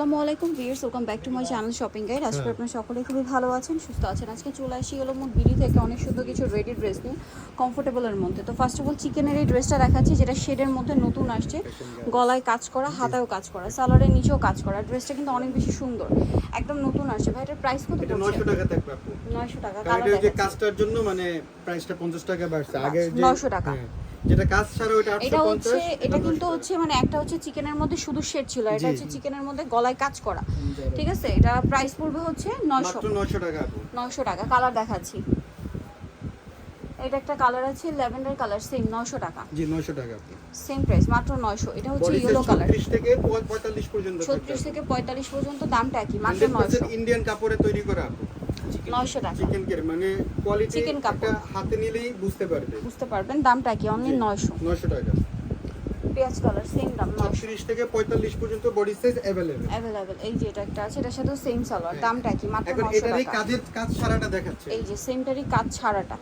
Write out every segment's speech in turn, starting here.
আসসালামু আলাইকুম viewers welcome back to my channel shopping guide. আজকে হ্যাঁ। আপনারা সকলে খুবই ভালো আছেন সুস্থ আছেন। আজকে চলে আসি হলো মোট বিডি থেকে অনেক সুন্দর কিছু রেডি ড্রেস নিয়ে কমফোর্টেবলের মধ্যে। তো ফার্স্ট অফ অল চিকেনের এই ড্রেসটা দেখাচ্ছি যেটা শেডের মধ্যে নতুন আসছে। গলায় কাজ করা হাতায়ও কাজ করা সালোয়ারের নিচেও কাজ করা। ড্রেসটা কিন্তু অনেক বেশি সুন্দর একদম নতুন আসছে। ভাই এটার প্রাইস কত এটা পড়ছে? 900 টাকা থাকবে আপু। টাকা কালার যে কাজটার জন্য মানে প্রাইসটা 50 টাকা বাড়ছে। আগে যে 900 টাকা। যেটা কাজ ছাড়া ওটা এটা হচ্ছে এটা কিন্তু হচ্ছে মানে একটা হচ্ছে চিকেনের মধ্যে শুধু শেড ছিল এটা হচ্ছে চিকেনের মধ্যে গলায় কাজ করা। ঠিক আছে? এটা প্রাইস পড়বে হচ্ছে নয়শো। মাত্র 900 টাকা আপু নয়শো টাকা কালার দেখাচ্ছি। এটা একটা কালার আছে ল্যাভেন্ডার কালার সেম নয়শো টাকা। জি 900 টাকা সেম প্রাইস মাত্র নয়শো। এটা হচ্ছে ইয়েলো কালার 36 থেকে 45 পর্যন্ত ছত্রিশ থেকে পঁয়তাল্লিশ পর্যন্ত দামটা কি মাত্র নয়শো। ইন্ডিয়ান কাপড়ে তৈরি করা আপু নয়শো টাকা চিকেন কের মানে কোয়ালিটি Chicken কাপড়। হাতে নিলেই বুঝতে পারবে বুঝতে পারবেন দামটা কি অনলি জি, নয়শো 900 টাকা পেঁয়াজ কালার সেম দাম নয়শো 36 থেকে 45 পর্যন্ত বডি সাইজ अवेलेबल অ্যাভেলেবেল এই যে এটা একটা আছে এটার সাথেও সেম সালোয়ার হ্যাঁ। দামটা কি মাত্র এখন নয়শো এটারই টাকা কাজের কাজ সারাটা দেখাচ্ছে এই যে সেমটারই কাজ ছাড়াটা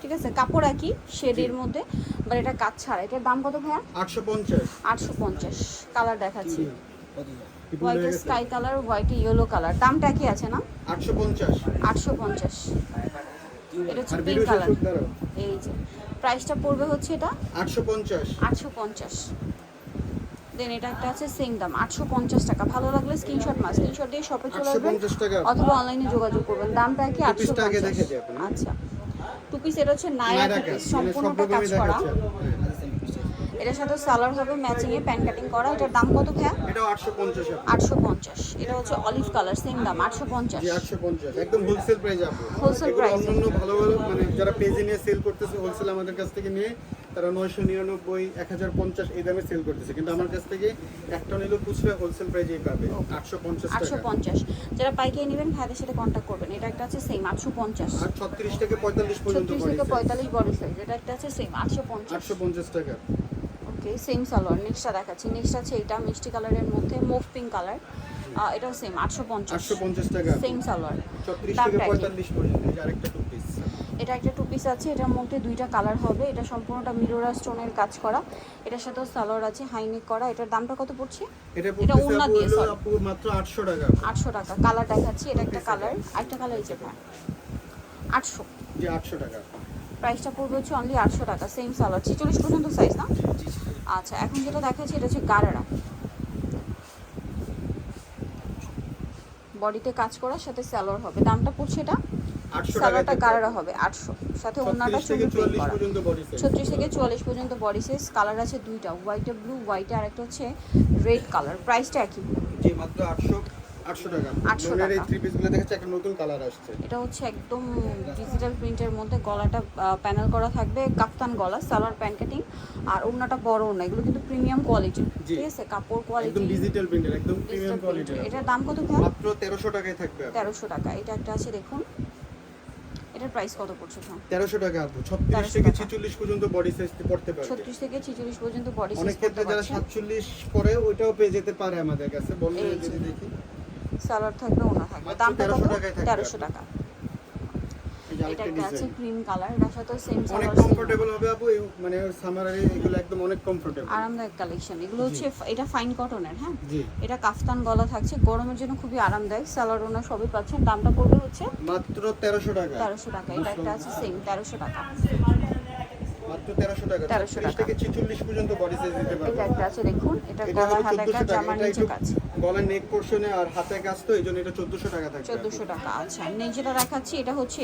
ঠিক আছে কাপড় একই শেডের মধ্যে বাট এটা কাজ ছাড়া এটার দাম কত ভাইয়া 850 আটশো পঞ্চাশ কালার দেখাচ্ছি কি ভুল White sky colour white yellow colour দামটা কি আছে না? 850 আটশো পঞ্চাশ। এটা হচ্ছে পিঙ্ক কালার এই যে প্রাইসটা পড়বে হচ্ছে এটা? 850 আটশো পঞ্চাশ। দেন এটা একটা আছে সেম দাম আটশো পঞ্চাশ টাকা। ভালো লাগলে স্ক্রিনশট মাস স্ক্রিনশট দিয়ে শপে চলে আসবেন অথবা অনলাইনে যোগাযোগ করবেন। দামটা কি Two আটশো piece টা আগে পঞ্চাশ? দেখে দিই আপনি। আচ্ছা। টু পিস এটা হচ্ছে নায়রা টু পিস সম্পূর্ণটা কাজ করা। এটার সাথে সালোয়ার হবে ম্যাচিং এ প্যান কাটিং করা। এটার দাম কত ভাইয়া? এটাও 850 আপু। আটশো পঞ্চাশ। এটা হচ্ছে অলিভ কালার সেম দাম আটশো পঞ্চাশ। জি 850 একদম হোলসেল প্রাইস আপু। Price এ। অন্যান্য ভালো ভালো মানে যারা পেজে নিয়ে সেল করতেছে হোলসেল আমাদের কাছ থেকে নিয়ে তারা 999 1050 এই দামে সেল করতেছে। কিন্তু আমার কাছ থেকে একটা নিলো খুচরা হোলসেল প্রাইসেই পাবে 850 আটশো টাকা। পঞ্চাশ। যারা পাইকারি নেবেন ভাইদের সাথে কন্ট্যাক্ট করবেন। এটা একটা আছে সেম আটশো পঞ্চাশ। আর 36 থেকে 45 পর্যন্ত ছত্রিশ থেকে পঁয়তাল্লিশ বডি সাইজ এটা একটা আছে সেম আটশো পঞ্চাশ। 850 টাকা। ওকে সেম সালোয়ার নেক্সটটা দেখাচ্ছি। নেক্সট আছে এটা মিষ্টি কালারের মধ্যে মুভ পিঙ্ক কালার এটাও সেম আটশো পঞ্চাশ। 850 টাকা। সেম সালোয়ার 36 থেকে 45 পর্যন্ত এই আরেকটা টু পিস এটা একটা টু পিস আছে এটার মধ্যে দুইটা কালার হবে। এটা সম্পূর্ণটা মিরোরা স্টোনের কাজ করা। এটার সাথেও সালোয়ার আছে হাইনেক করা। এটার দামটা কত পড়ছে? এটা এটা পড়তেছে দিয়ে। মাত্র 800 টাকা। আটশো টাকা। কালার দেখাচ্ছি এটা একটা কালার আরেকটা কালার এই যে ভাই আটশো। জি 800 টাকা। প্রাইসটা পড়বে হচ্ছে অনলি আটশো টাকা সেম সালোয়ার ছিচল্লিশ পর্যন্ত সাইজ না? আচ্ছা এখন যেটা দেখাচ্ছি এটা হচ্ছে গারারা। বডিতে কাজ করার সাথে সালোয়ার হবে। দামটা পড়ছে এটা? 800 সালোয়ারটা গারারা হবে আটশো। সাথে অন্যটা 36 থেকে চুমকি প্রিন্ট 44 করা। পর্যন্ত বডি সাইজ ছত্রিশ থেকে চুয়াল্লিশ পর্যন্ত বডি সাইজ কালার আছে দুইটা হোয়াইটে ব্লু হোয়াইটে আর একটা হচ্ছে রেড কালার প্রাইসটা একই। মাত্র 800 800 টাকা। 800 বোনের এই থ্রি পিসগুলো দেখাচ্ছে একটা নতুন কালার আসছে। এটা হচ্ছে একদম ডিজিটাল প্রিন্টের মধ্যে গলাটা প্যানেল করা থাকবে কাফতান গলা সালোয়ার প্যান কাটিং আর ওড়নাটা বড় ওড়না এগুলো কিন্তু প্রিমিয়াম কোয়ালিটি ঠিক আছে? কাপড় একদম কোয়ালিটি ডিজিটাল প্রিন্টের একদম প্রিমিয়াম কোয়ালিটি এটার দাম কত ভাই মাত্র 1300 টাকায় থাকবে টাকা। এটা একটা আছে দেখুন। এটার প্রাইস কত পড়ছে ভাই 1300 টাকা আপু। 36 থেকে 46 পর্যন্ত বডি সাইজ পড়তে পারবে। থেকে ছিচল্লিশ পর্যন্ত বডি অনেক ক্ষেত্রে যারা 47 পরে ওইটাও পেয়ে যেতে পারে আমাদের কাছে। বললে এই যদি দেখি। সালোয়ার থাকবে ওনা থাকবে। দামটা কত 1300 টাকায় থাকবে। তেরোশো টাকা। এটা একটা আছে ক্রিম কালার এটার সাথেও সেম অনেক কমফোর্টেবল হবে আপু মানে সামারে এগুলো একদম অনেক কমফোর্টেবল আরামদায়ক কালেকশন এগুলো হচ্ছে এটা ফাইন কটনের হ্যাঁ? এটা কাফতান গলা থাকছে গরমের জন্য খুবই আরামদায়ক। সালোয়ার ওনা সবই পাচ্ছেন। দামটা পড়বে হচ্ছে মাত্র 1300 টাকা। তেরোশো টাকা। এটা একটা আছে সেম তেরোশো টাকা। মাত্র 1300 টাকা। 1300 30 থেকে 46 পর্যন্ত বডি সাইজ দিতে এটা একটা আছে দেখুন এটা গলা হাতে 1400 কাজ জামার নিচে কাজ। গলার নেক পোর্শনে আর হাতে কাজ তো এইজন্য এটা 1400 টাকা থাকবে। চোদ্দোশো টাকা আচ্ছা। নেই যেটা দেখাচ্ছি এটা হচ্ছে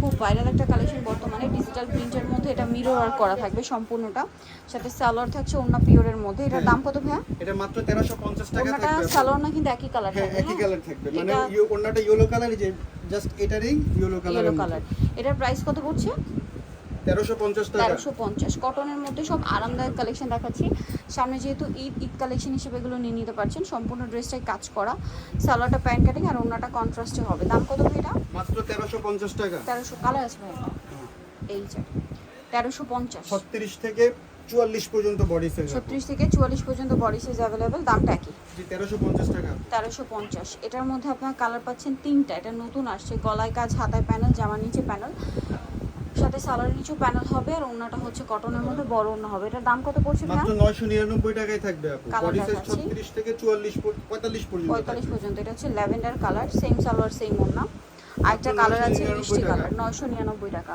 খুব ভাইরাল একটা কালেকশন বর্তমানে। ডিজিটাল প্রিন্টের মধ্যে এটা মিরর ওয়ার্ক করা থাকবে সম্পূর্ণটা। সাথে সালোয়ার থাকছে অন্য পিওরের মধ্যে। এটার দাম কত ভাইয়া? এটা মাত্র 1350 টাকা সালোয়ার না কিন্তু একই কালার হ্যাঁ থাকবে একই কালার থাকবে। মানে ওন্নাটা ইয়েলো কালার যে জাস্ট এটারই ইয়েলো কালার ইয়েলো কালার এটার প্রাইস কত পড়ছে? 1350 টাকা তেরোশো পঞ্চাশ কটনের মধ্যে সব আরামদায়ক কালেকশন দেখাচ্ছি। সামনে যেহেতু ঈদ ঈদ কালেকশন হিসেবে এগুলো নিয়ে নিতে পারছেন সম্পূর্ণ ড্রেসটাই কাজ করা। সালোয়ারটা প্যান্ট কাটিং আর অন্যটা কন্ট্রাস্টে হবে। দাম কত এটা মাত্র 1350 টাকা। তেরোশো কালার আছে ভাই এটা? এই যে তেরোশো পঞ্চাশ। 36 থেকে 44 পর্যন্ত বডি সাইজ ছত্রিশ থেকে চুয়াল্লিশ পর্যন্ত বডি সাইজ অ্যাভেলেবেল দামটা একই। জি 1350 টাকা। তেরোশো পঞ্চাশ। এটার মধ্যে আপনার কালার পাচ্ছেন তিনটা। এটা নতুন আসছে গলায় কাজ হাতায় প্যানেল জামার নিচে প্যানেল সাথে সালোয়ার নিচু প্যানেল হবে আর ওনাটা হচ্ছে কটনের মধ্যে বড় ওনা হবে। এটার দাম কত পড়ছে মাত্র নয়শো নিরানব্বই টাকায় থাকবে আপু বডি সাইজ দেখাচ্ছি। ছত্রিশ থেকে চুয়াল্লিশ পঁয়তাল্লিশ পর্যন্ত পঁয়তাল্লিশ থাকবে। পর্যন্ত। এটা হচ্ছে lavender colour same salwar same ওনা আরেকটা মাত্র কালার আছে মিষ্টি কালার নয়শো নিরানব্বই টাকা।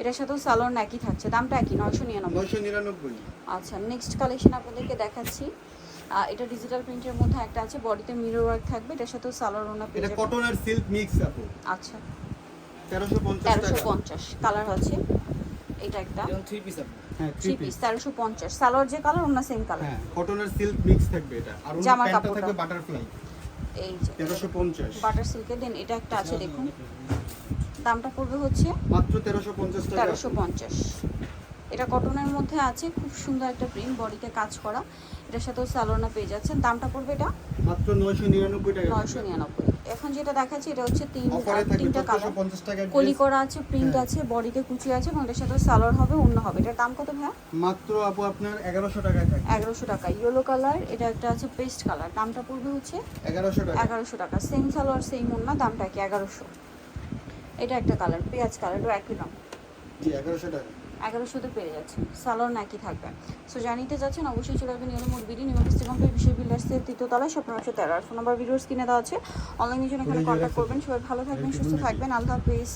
এটার সাথেও সালোয়ার একই থাকছে। দামটা একই নয়শো নিরানব্বই। নয়শো নিরানব্বই। আচ্ছা নেক্সট কালেকশন আপনাদেরকে দেখাচ্ছি। এটা ডিজিটাল প্রিন্টের মধ্যে একটা আছে বডিতে মিরর ওয়ার্ক থাকবে। এটার সাথেও সালোয়ার ওনা পেয়ে এটা কটন আর সিল্ক মিক্স আপু। আচ্ছা। তেরোশো পঞ্চাশ কালার আছে এটা একটা। থ্রি পিস হ্যাঁ থ্রি পিস তেরোশো পঞ্চাশ। সালোয়ার যে কালার ওনা সেম কালার হ্যাঁ কটন আর সিল্ক মিক্স থাকবে এটা। আর ওনার জামার থাকবে বাটারফ্লাই এই যে। তেরোশো পঞ্চাশ। বাটার সিল্কের দেন এটা একটা আছে দেখুন। দামটা পড়বে হচ্ছে মাত্র তেরোশো পঞ্চাশ তেরোশো পঞ্চাশ। এটা কটনের মধ্যে আছে খুব সুন্দর একটা প্রিন্ট বডিতে কাজ করা। এটার সাথেও সালোনা পেয়ে যাচ্ছেন। দামটা পড়বে এটা? মাত্র নয়শো নিরানব্বই টাকা। নয়শো নিরানব্বই। এখন যেটা দেখাচ্ছি এটা হচ্ছে তিন তিনটা কালার কলি করা আছে প্রিন্ট হ্যাঁ। আছে বডিতে কুচি আছে এবং এটার সাথে সালোয়ার হবে অন্য হবে। এটার দাম কত ভাইয়া? মাত্র আপু আপনার এগারোশো টাকায় থাকবে। এগারোশো টাকা। ইয়েলো কালার এটা একটা আছে পেস্ট কালার দামটা পড়বে হচ্ছে এগারোশো টাকা। এগারোশো টাকা। সেম সালোয়ার সেম ওন্না দামটা কি এগারোশো? এটা একটা কালার পেঁয়াজ কালার একই দাম জি টাকা। এগারোশোতে পেয়ে যাচ্ছে। সালোয়ার নাকি থাকবে। সো জানিতে যাচ্ছেন অবশ্যই চলে আসবেন নিয়ম মোট বিডি নিয়মিত কমপ্লিট বিশেষ বিল্ডার্সের তৃতীয় তলায় স্বপ্ন একশো তেরো। আর ফোন নাম্বার ভিডিওস কিনে দেওয়া আছে। অনলাইনের জন্য এখানে কন্ট্যাক্ট করবেন। সবাই ভালো থাকবেন সুস্থ থাকবেন। আল্লাহ হাফিজ।